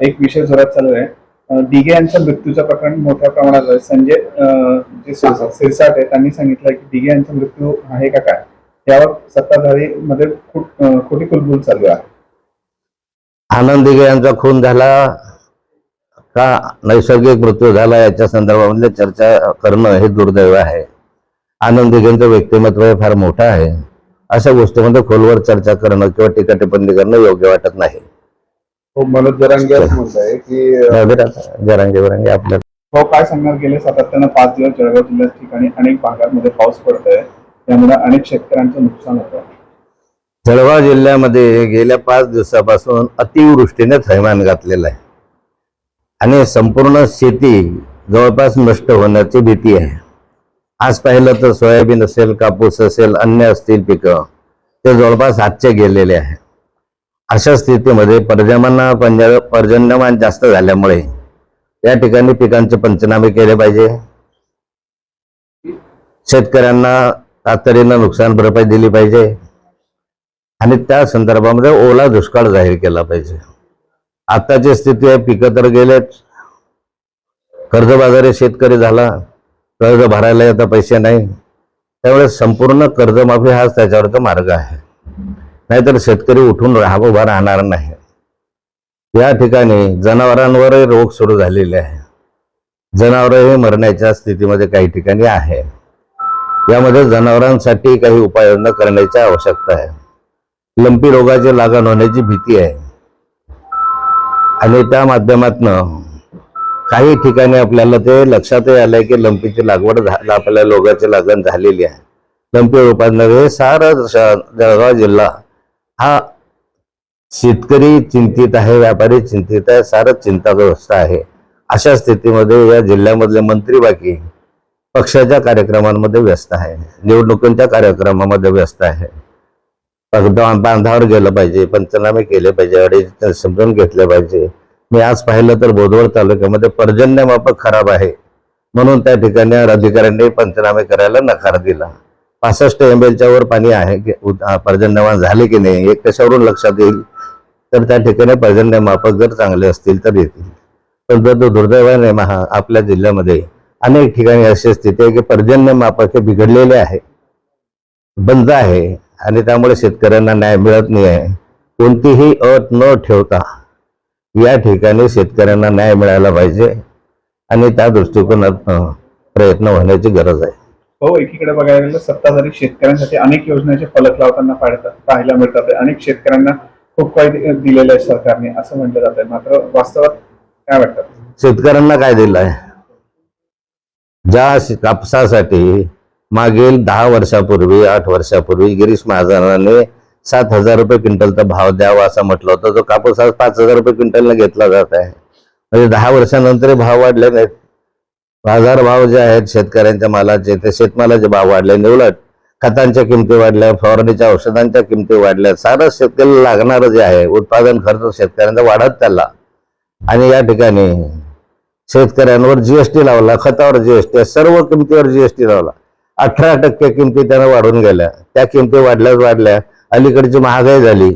एक विषय जोरात चालू आहे. दिघे यांच्या मृत्यूचं प्रकरण मोठ्या प्रमाणात आहे. संजय जे सिरसा- सिरसाट आहे त्यांनी सांगितलं की दिघे यांचा मृत्यू आहे का काय? यावर सत्ताधारी मध्ये खोटी कुलबुल चालू आहे. आनंद दिघे यांचा खून झाला का? नैसर्गिक मृत्यू झाला याच्या संदर्भामध्ये चर्चा करणं हे दुर्दैव आहे. आनंद दिघेंचं व्यक्तिमत्व हे फार मोठं आहे. अशा गोष्टीमध्ये खोलवर चर्चा करणं किंवा टीका टिप्पणी करणं योग्य वाटत नाही. मनोज जरांगे असं की जाऊ दे आता, जरांगे वरांगे आपल्या हो काय सांगणार गेले सातत्यानं पाच दिवस जळगाव जिल्ह्यात ठिकाणी अनेक भागांमध्ये पाऊस पडतोय. त्यामुळे अनेक शेतकऱ्यांचं नुकसान होतं. जळगाव जिल्ह्यामध्ये गेल्या पाच दिवसापासून अतिवृष्टीने थैमान घातलेलं आहे. आणि संपूर्ण शेती जवळपास नष्ट होण्याची भीती आहे. आज पाहिलं तर सोयाबीन असेल कापूस असेल अन्य असतील पिकं ते जवळपास हातचे गेलेले आहे. अशा स्थितीमध्ये पर्जन्यमान पंज- पर्जन्यमान जास्त झाल्यामुळे या ठिकाणी पिकांचे पंचनामे केले पाहिजे. शेतकऱ्यांना तातडीनं नुकसान भरपाई दिली पाहिजे. आणि त्या संदर्भामध्ये ओला दुष्काळ जाहीर केला पाहिजे. आताची स्थिती आहे पिकं तर गेलेच कर्जबाजारी शेतकरी झाला. कर्ज भरायला आता पैसे नाही. त्यामुळे संपूर्ण कर्जमाफी हाच त्याच्यावरचा मार्ग आहे. नाहीतर शेतकरी उठून राहा उभा राहणार नाही. या ठिकाणी जनावरांवरही रोग सुरू झालेले आहे. जनावरही मरण्याच्या स्थितीमध्ये काही ठिकाणी आहे. यामध्ये जनावरांसाठी काही उपाययोजना करण्याची आवश्यकता आहे. लंपी रोगाची लागण होण्याची भीती आहे. आणि त्या माध्यमातनं काही ठिकाणी आपल्याला ते लक्षातही आलंय की लंपीची लागवड झा- आपल्या रोगाची लागण झालेली आहे. लंपी रूपांमध्ये सारा जळगाव जिल्हा हा शेतकरी चिंतित आहे व्यापारी चिंतित आहे सारं चिंताग्रस्त आहे. अशा स्थितीमध्ये या जिल्ह्यामधले मंत्री बाकी पक्षाच्या कार्यक्रमांमध्ये व्यस्त आहे. निवडणुकांच्या कार्यक्रमामध्ये व्यस्त आहे. बांधावर गेलं पाहिजे पंचनामे केले पाहिजे अडीच समजून घेतले पाहिजे. मी आज पाहिलं तर बोदवड तालुक्यामध्ये पर्जन्यमापक खराब आहे. म्हणून त्या ठिकाणी अधिकाऱ्यांनी पंचनामे करायला नकार दिला. पासष्ट एम एलच्या वर पाणी आहे की पर्जन्यमान झाले की नाही हे कशावरून लक्षात येईल? तर त्या ठिकाणी पर्जन्य मापक जर चांगले असतील तर येतील. पण जर तो दुर्दैवाने महा आपल्या जिल्ह्यामध्ये अनेक ठिकाणी अशी स्थिती आहे की पर्जन्य मापक हे बिघडलेले आहे. बंद आहे आणि त्यामुळे शेतकऱ्यांना न्याय मिळत नाही आहे. कोणतीही अट न ठेवता या ठिकाणी शेतकऱ्यांना न्याय मिळायला पाहिजे आणि त्या दृष्टिकोनातनं प्रयत्न होण्याची गरज आहे. हो एकीकडे बघायला गेलं सत्ताधारी शेतकऱ्यांसाठी अनेक योजनेचे फलक लावताना पाहायला मिळतात. अनेक शेतकऱ्यांना खूप काही दिलेलं आहे सरकारने असं म्हटलं जात आहे. मात्र वास्तवात काय वाटतं? शेतकऱ्यांना काय दिलं आहे? ज्या कापसासाठी मागील दहा वर्षापूर्वी आठ वर्षापूर्वी गिरीश महाजनाने सात हजार रुपये क्विंटलचा भाव द्यावा असं म्हटलं होतं. तो कापूस आज पाच हजार रुपये क्विंटलला घेतला जात आहे. म्हणजे दहा वर्षानंतर भाव वाढले नाहीत बाजार भाव जे आहेत शेतकऱ्यांच्या मालाचे ते शेतमालाचे भाव वाढले आणि उलट खतांच्या किमती वाढल्या फवारणीच्या औषधांच्या किमती वाढल्या. सारं शेतकऱ्याला लागणारं जे आहे उत्पादन खर्च शेतकऱ्यांचा वाढत चालला. आणि या ठिकाणी शेतकऱ्यांवर जीएसटी लावला खतावर जीएसटी सर्व किमतीवर जीएसटी लावला. अठरा टक्के किमती त्यांना वाढून गेल्या. त्या किमती वाढल्याच वाढल्या. अलीकडची महागाई झाली.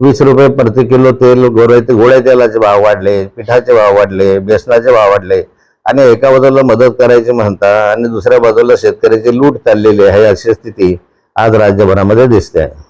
वीस रुपये प्रति किलो तेल गोरे गोळ्या तेलाचे भाव वाढले पिठाचे भाव वाढले बेसनाचे भाव वाढले. आणि एका बाजूला मदत करायची म्हणता आणि दुसऱ्या बाजूला शेतकऱ्याची लूट चाललेली आहे अशी स्थिती आज राज्यभरामध्ये दिसते आहे.